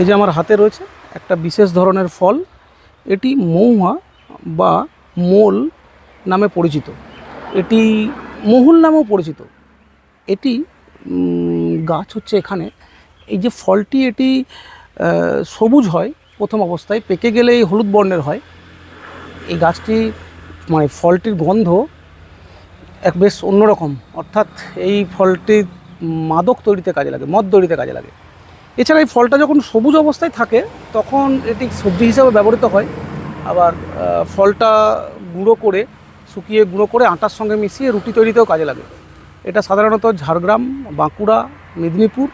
এই যে আমার হাতে রয়েছে একটা বিশেষ ধরনের ফল। এটি মৌহা বা মোল নামে পরিচিত। এটি মহুল নামেও পরিচিত। এটি গাছ হচ্ছে এখানে। এই যে ফলটি এটি সবুজ হয়, প্রথম অবস্থায় পেকে গেলে এই হলুদ বর্ণের হয়। এই গাছটি মানে ফলটির গন্ধ এক বেশ অন্যরকম। অর্থাৎ এই ফলটি মাদক তৈরিতে কাজে লাগে, মদ তৈরিতে কাজে লাগে। এছাড়া এই ফলটা যখন সবুজ অবস্থায় থাকে, তখন এটি সবজি হিসাবে ব্যবহৃত হয়। আবার ফলটা গুঁড়ো করে, শুকিয়ে গুঁড়ো করে আটার সঙ্গে মিশিয়ে রুটি তৈরিতেও কাজে লাগে। এটা সাধারণত ঝাড়গ্রাম, বাঁকুড়া, মেদিনীপুর,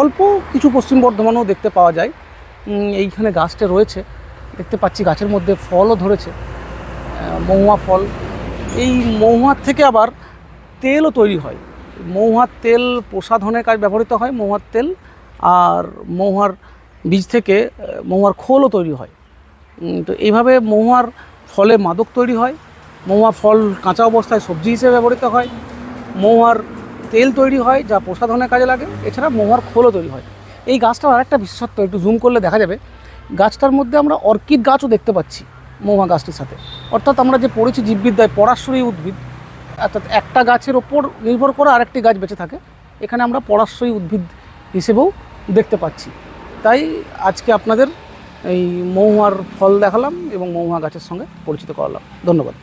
অল্প কিছু পশ্চিম বর্ধমানেও দেখতে পাওয়া যায়। এইখানে গাছটা রয়েছে। দেখতে পাচ্ছি গাছের মধ্যে ফলও ধরেছে। মহুয়া ফল। এই মহুয়ার থেকে আবার তেলও তৈরি হয়। মহুয়ার তেল প্রসাধনের কাজ ব্যবহৃত হয়। মহুয়ার তেল আর মহুয়ার বীজ থেকে মহুয়ার খোলও তৈরি হয়। তো এইভাবে মহুয়ার ফলে মাদক তৈরি হয়, মহুয়া ফল কাঁচা অবস্থায় সবজি হিসেবে ব্যবহৃত হয়, মহুয়ার তেল তৈরি হয় যা প্রসাধনের কাজে লাগে, এছাড়া মহুয়ার খোলও তৈরি হয়। এই গাছটার আরেকটা বিশেষত্ব, একটু জুম করলে দেখা যাবে, গাছটার মধ্যে আমরা অর্কিড গাছও দেখতে পাচ্ছি মহুয়া গাছটির সাথে। অর্থাৎ আমরা যে পড়েছি জীববিদ্যায় পরাশ্রয়ী উদ্ভিদ, অর্থাৎ একটা গাছের ওপর নির্ভর করে আরেকটি গাছ বেঁচে থাকে। এখানে আমরা পরাশ্রয়ী উদ্ভিদ হিসেবেও দেখতে পাচ্ছি। তাই আজকে আপনাদের এই মহুয়ার ফল দেখালাম এবং মহুয়া গাছের সঙ্গে পরিচিত করালাম। ধন্যবাদ।